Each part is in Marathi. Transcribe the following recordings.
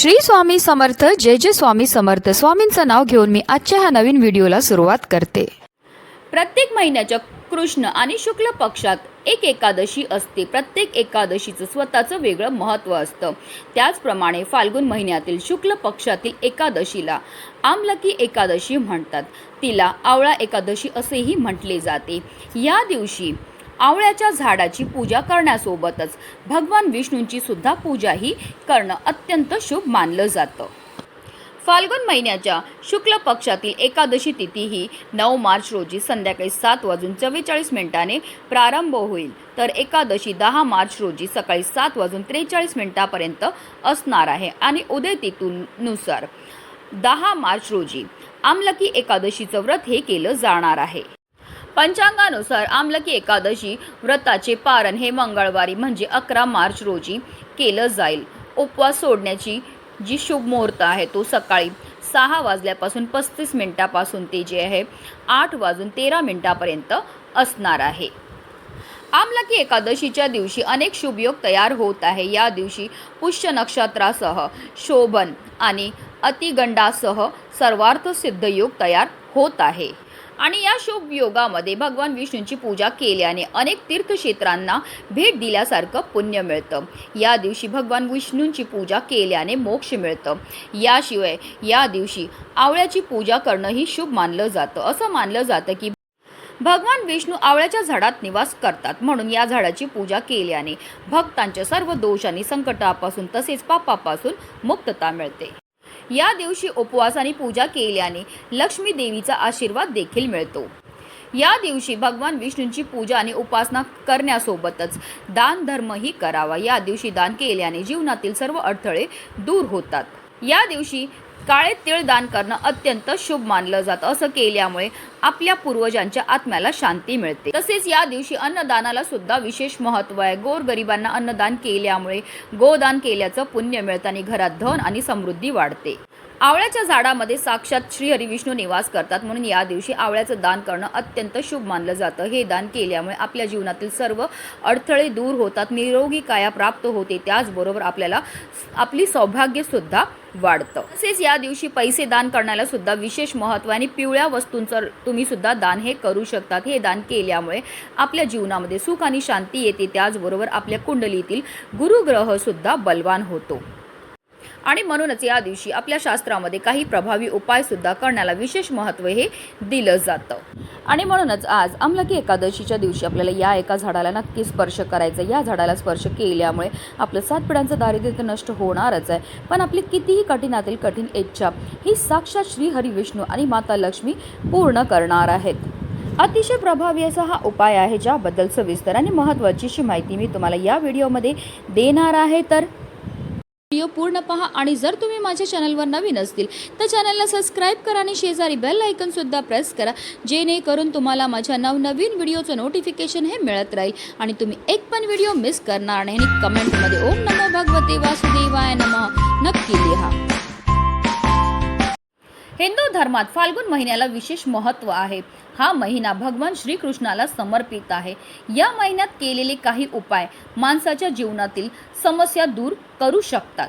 श्री स्वामी समर्थ जय जय स्वामी समर्थ. स्वामींचं नाव घेऊन मी आजच्या ह्या नवीन व्हिडिओला सुरुवात करते. प्रत्येक महिन्याच्या कृष्ण आणि शुक्ल पक्षात एक एकादशी असते. प्रत्येक एकादशीचं स्वतःचं वेगळं महत्त्व असतं. त्याचप्रमाणे फाल्गुन महिन्यातील शुक्ल पक्षातील एकादशीला आमलकी एकादशी म्हणतात. तिला आवळा एकादशी असेही म्हटले जाते. या दिवशी आवळ्याच्या झाडाची पूजा करण्यासोबतच भगवान विष्णूंची सुद्धा पूजाही करणं अत्यंत शुभ मानलं जातं. फाल्गुन महिन्याच्या शुक्ल पक्षातील एकादशी तिथी ही नऊ मार्च रोजी संध्याकाळी सात वाजून चव्वेचाळीस मिनिटाने प्रारंभ होईल. तर एकादशी दहा मार्च रोजी सकाळी सात वाजून त्रेचाळीस मिनिटापर्यंत असणार आहे आणि उदय तिथूनुसार दहा मार्च रोजी आमलकी एकादशीचं व्रत हे केलं जाणार आहे. पंचांगानुसार आमलकी एकादशी व्रताचे पारण हे मंगळवारी म्हणजे अकरा मार्च रोजी केलं जाईल. उपवास सोडण्याची जी शुभ मुहूर्त आहे तो सकाळी सहा वाजल्यापासून पस्तीस मिनिटापासून ते जे आहे आठ वाजून तेरा मिनिटापर्यंत असणार आहे. आमलकी एकादशीच्या दिवशी अनेक शुभयोग तयार होत आहे. या दिवशी पुष्य नक्षत्रासह शोभन आणि अतिगंडासह सर्वार्थ सिद्धयोग तयार होत आहे. आणि या शुभ योगामध्ये भगवान विष्णूंची पूजा केल्याने अनेक तीर्थक्षेत्रांना भेट दिल्यासारखं पुण्य मिळतं. या दिवशी भगवान विष्णूंची पूजा केल्याने मोक्ष मिळतं. याशिवाय या दिवशी आवळ्याची पूजा करणंही शुभ मानलं जातं. असं मानलं जातं की भगवान विष्णू आवळ्याच्या झाडात निवास करतात. म्हणून या झाडाची पूजा केल्याने भक्तांच्या सर्व दोष आणि संकटापासून तसेच पापापासून मुक्तता मिळते. या दिवशी उपवास आणि पूजा केल्याने लक्ष्मी देवीचा आशीर्वाद देखील मिळतो. या दिवशी भगवान विष्णूंची पूजा आणि उपासना करण्यासोबतच दान धर्मही करावा. या दिवशी दान केल्याने जीवनातील सर्व अडथळे दूर होतात. या दिवशी काळे तिळ दान करणं अत्यंत शुभ मानलं जातं. असं केल्यामुळे आपल्या पूर्वजांच्या आत्म्याला शांती मिळते. तसेच या दिवशी अन्नदानाला सुद्धा विशेष महत्त्व आहे. गोरगरिबांना अन्नदान केल्यामुळे गोदान केल्याचं पुण्य मिळतं आणि घरात धन आणि समृद्धी वाढते. आवळ्याच्या झाडामध्ये साक्षात श्री हरिविष्णू निवास करतात. म्हणून या दिवशी आवळ्याचं दान करणं अत्यंत शुभ मानलं जातं. हे दान केल्यामुळे आपल्या जीवनातील सर्व अडथळे दूर होतात. निरोगी काया प्राप्त होते. त्याचबरोबर आपल्याला आपली सौभाग्यसुद्धा वाढतं. तसेच या दिवशी पैसे दान करण्याला सुद्धा विशेष महत्त्व आणि पिवळ्या वस्तूंचं तुम्ही सुद्धा दान हे करू शकतात. हे दान केल्यामुळे आपल्या जीवनामध्ये सुख आणि शांती येते. त्याचबरोबर आपल्या कुंडलीतील गुरुग्रहसुद्धा बलवान होतो. आणि म्हणूनच या दिवशी आपल्या शास्त्रामध्ये काही प्रभावी उपायसुद्धा करण्याला विशेष महत्त्व हे दिलं जातं. आणि म्हणूनच आज अमलकी एकादशीच्या दिवशी आपल्याला या एका झाडाला नक्की स्पर्श करायचा या झाडाला स्पर्श केल्यामुळे आपलं सात पिढ्यांचं दारिद्र्य तर नष्ट होणारच आहे. पण आपली कितीही कठीणातील कठीण इच्छा ही साक्षात श्री हरी विष्णू आणि माता लक्ष्मी पूर्ण करणार आहेत. अतिशय प्रभावी असा हा उपाय आहे ज्याबद्दल सविस्तर आणि महत्त्वाची अशी माहिती मी तुम्हाला या व्हिडिओमध्ये देणार आहे. तर व्हिडिओ पूर्ण पहा आणि जर तुम्ही माझ्या चॅनलवर नवीन असतील तर चॅनलला सबस्क्राईब करा आणि शेजारी बेल आयकनसुद्धा प्रेस करा जेणेकरून तुम्हाला माझ्या नवनवीन व्हिडिओचं नोटिफिकेशन हे मिळत राहील. आणि तुम्ही एक पण व्हिडिओ मिस करणार नाही आणि कमेंटमध्ये ओम नमो भगवते वासुदेवाय नमः नक्की लिहा. हिंदू धर्मात फाल्गुन महिन्याला विशेष महत्त्व आहे. हा महिना भगवान श्रीकृष्णाला समर्पित आहे. या महिन्यात केलेले काही उपाय माणसाच्या जीवनातील समस्या दूर करू शकतात.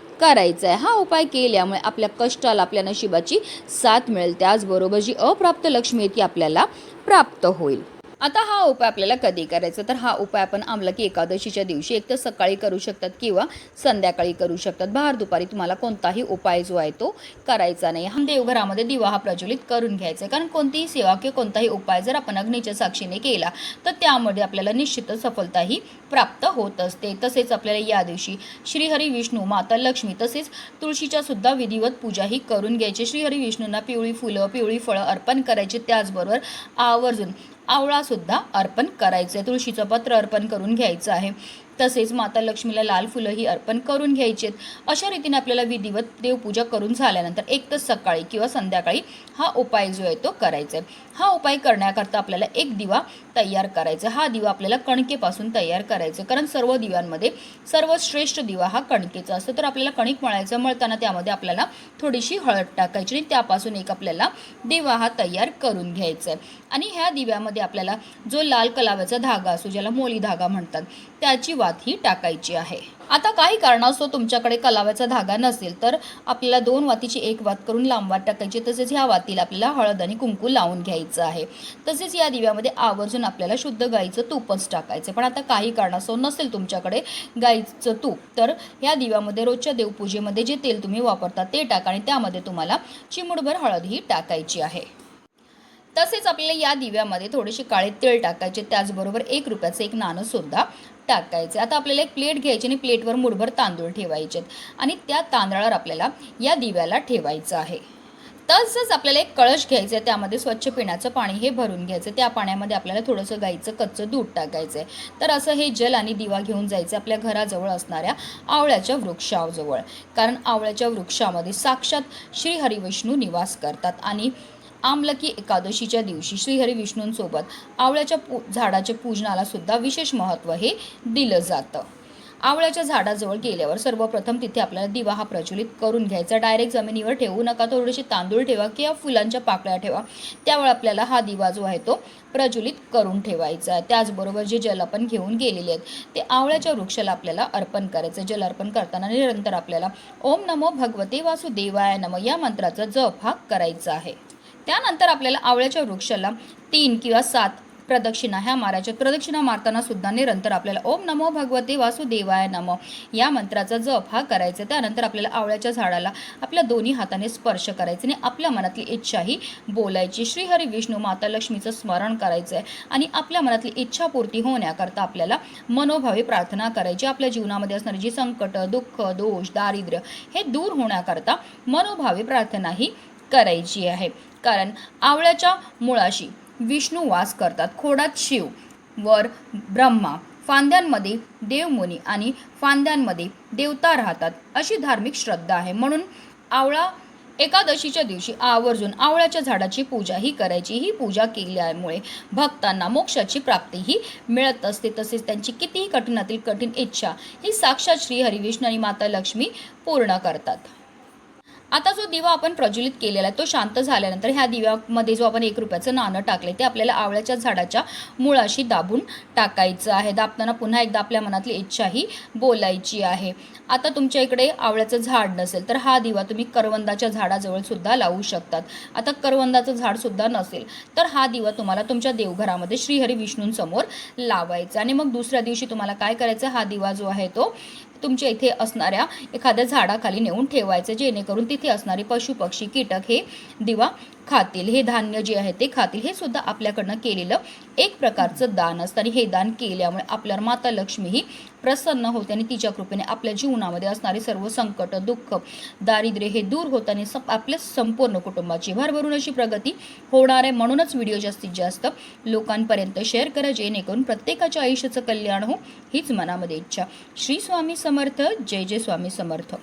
करायचा आहे हा उपाय केल्यामुळे आपल्या कष्टाला आपल्या नशिबाची साथ मिळेल. त्याचबरोबर जी अप्राप्त लक्ष्मी आहे ती आपल्याला प्राप्त होईल. आता हा उपाय आपल्याला कधी करायचा? तर हा उपाय आपण आमलकी एकादशीच्या दिवशी एक तर सकाळी करू शकतात किंवा संध्याकाळी करू शकतात. बाहेर दुपारी तुम्हाला कोणताही उपाय जो आहे तो करायचा नाही. हा देवघरामध्ये दिवा हा प्रज्वलित करून घ्यायचा आहे. कारण कोणतीही सेवा किंवा कोणताही उपाय जर आपण अग्नीच्या साक्षीने केला तर त्यामध्ये आपल्याला निश्चितच सफलताही प्राप्त होत असते. तसेच आपल्याला या दिवशी श्रीहरी विष्णू माता लक्ष्मी तसेच तुळशीच्या सुद्धा विधिवत पूजाही करून घ्यायची. श्रीहरी विष्णूंना पिवळी फुलं पिवळी फळं अर्पण करायची. त्याचबरोबर आवर्जून आवळासुद्धा अर्पण करायचं आहे तुळशीचं पत्र अर्पण करून घ्यायचं आहे. तसेच माता लक्ष्मीला लाल फुलंही अर्पण करून घ्यायची आहेत अशा रीतीने आपल्याला विधिवत देवपूजा करून झाल्यानंतर एक तर सकाळी किंवा संध्याकाळी हा उपाय जो आहे तो करायचा आहे. हा उपाय करण्याकरता आपल्याला एक दिवा तयार करायचा हा दिवा आपल्याला कणकेपासून तयार करायचा कारण सर्व दिव्यांमध्ये सर्वश्रेष्ठ दिवा हा कणकेचा असतो. तर आपल्याला कणिक मळायचं मळताना त्यामध्ये आपल्याला थोडीशी हळद टाकायची आणि त्यापासून एक आपल्याला दिवा हा तयार करून घ्यायचा आहे. आणि ह्या दिव्यामध्ये आपल्याला जो लाल कलाव्याचा धागा असतो ज्याला मोली धागा म्हणतात त्याची वात ही टाकायची आहे. आता काही कारणास्तव तुमच्याकडे कलाव्याचा धागा नसेल तर आपल्याला दोन वातीची एक वात करून लांब वात टाकायची तसेच ह्या वातीला आपल्याला हळद आणि कुंकू लावून घ्यायचं आहे. तसेच या दिव्यामध्ये आवर्जून आपल्याला शुद्ध गाईचं तूपच टाकायचं पण आता काही कारणास्तव नसेल तुमच्याकडे गाईचं तूप तर या दिव्यामध्ये रोजच्या देवपूजेमध्ये जे तेल तुम्ही वापरता ते टाका आणि त्यामध्ये तुम्हाला चिमुडभर हळद ही टाकायची आहे. तसेच आपल्याला या दिव्यामध्ये थोडेसे काळे तेल टाकायचे. त्याचबरोबर एक रुपयाचं एक नाणं सुद्धा टाकायचे. आता आपल्याला एक प्लेट घ्यायची आणि प्लेटवर मुठभर तांदूळ ठेवायचे आणि त्या तांदळावर आपल्याला या दिव्याला ठेवायचं आहे. तसंच आपल्याला एक कळश घ्यायचं आहे. त्यामध्ये स्वच्छ पिण्याचं पाणी हे भरून घ्यायचं त्या पाण्यामध्ये आपल्याला थोडंसं गाईचं कच्चं दूध टाकायचं आहे. तर असं हे जल आणि दिवा घेऊन जायचं आपल्या घराजवळ असणाऱ्या आवळ्याच्या वृक्षाजवळ. कारण आवळ्याच्या वृक्षामध्ये साक्षात श्री हरिविष्णू निवास करतात. आणि आमलकी एकादशीच्या दिवशी श्रीहरी विष्णूंसोबत आवळ्याच्या पू झाडाच्या पूजनाला सुद्धा विशेष महत्त्व हे दिलं जातं. आवळ्याच्या झाडाजवळ गेल्यावर सर्वप्रथम तिथे आपल्याला दिवा हा प्रज्वलित करून घ्यायचा. डायरेक्ट जमिनीवर ठेवू नका. थोडेसे तांदूळ ठेवा किंवा फुलांच्या पाकळ्या ठेवा. त्यावेळी आपल्याला हा दिवा जो आहे तो प्रज्वलित करून ठेवायचा आहे. त्याचबरोबर जे जल आपण घेऊन गेलेले आहेत ते आवळ्याच्या वृक्षाला आपल्याला अर्पण करायचं जल अर्पण करताना निरंतर आपल्याला ओम नमो भगवते वासुदेवाय नम या मंत्राचा जप हा करायचा आहे. त्यानंतर आपल्याला आवळ्याच्या वृक्षाला तीन किंवा सात प्रदक्षिणा ह्या मारायच्या प्रदक्षिणा मारताना सुद्धा निरंतर आपल्याला ओम नमो भगवते वासुदेवाय नम या मंत्राचा जप हा करायचा. त्यानंतर आपल्याला आवळ्याच्या झाडाला आपल्या दोन्ही हाताने स्पर्श करायचे आणि आपल्या मनातली इच्छा ही बोलायची. श्रीहरी विष्णू माता लक्ष्मीचं स्मरण करायचं आहे आणि आपल्या मनातली इच्छापूर्ती होण्याकरता आपल्याला मनोभावे प्रार्थना करायची. आपल्या जीवनामध्ये असणारी जी संकट दुःख दोष दारिद्र्य हे दूर होण्याकरता मनोभावे प्रार्थना ही करायची आहे. कारण आवळ्याच्या मुळाशी विष्णू वास करतात. खोडात शिव वर ब्रह्मा फांद्यांमध्ये देवमुनी आणि फांद्यांमध्ये देवता राहतात अशी धार्मिक श्रद्धा आहे. म्हणून आवळा एकादशीच्या दिवशी आवर्जून आवळ्याच्या झाडाची पूजा ही करायची. ही पूजा केल्यामुळे भक्तांना मोक्षाची प्राप्ती ही मिळत असते. तसेच त्यांची कितीही कठीणातील कठीण इच्छा ही साक्षात श्री हरिविष्णू आणि माता लक्ष्मी पूर्ण करतात. आता जो दिवा आपण प्रज्वलित केलेला आहे तो शांत झाल्यानंतर ह्या दिव्यामध्ये जो आपण एक रुपयाचं नाणं टाकले ते आपल्याला आवळ्याच्या झाडाच्या मुळाशी दाबून टाकायचं आहे. दाबताना पुन्हा एकदा आपल्या मनातली इच्छा ही बोलायची आहे. आता तुमच्या इकडे आवळ्याचं झाड नसेल तर हा दिवा तुम्ही करवंदाच्या झाडाजवळ सुद्धा लावू शकतात. आता करवंदाचं झाड सुद्धा नसेल तर हा दिवा तुम्हाला तुमच्या देवघरामध्ये श्रीहरी विष्णूंसमोर लावायचा आणि मग दुसऱ्या दिवशी तुम्हाला काय करायचं? हा दिवा जो आहे तो तुमच्या इथे असणाऱ्या एखाद्या झाडाखाली नेऊन ठेवायचं जेणेकरून तिथे असणारे पशु पक्षी कीटक हे दिवा खातील हे धान्य जे आहे ते खातील हे सुद्धा आपल्याकडनं केलेलं एक प्रकारचं दान असतं. आणि हे दान केल्यामुळे आपल्यावर माता लक्ष्मी ही प्रसन्न होते आणि तिच्या कृपेने आपल्या जीवनामध्ये असणारे सर्व संकट दुःख दारिद्र्य हे दूर होते आणि सप आपल्या संपूर्ण कुटुंबाची भरभरून अशी प्रगती होणार आहे. म्हणूनच व्हिडिओ जास्तीत जास्त लोकांपर्यंत शेअर करा जेणेकरून प्रत्येकाच्या आयुष्याचं कल्याण हो हीच मनामध्ये इच्छा. श्री स्वामी समर्थ जय जय स्वामी समर्थ.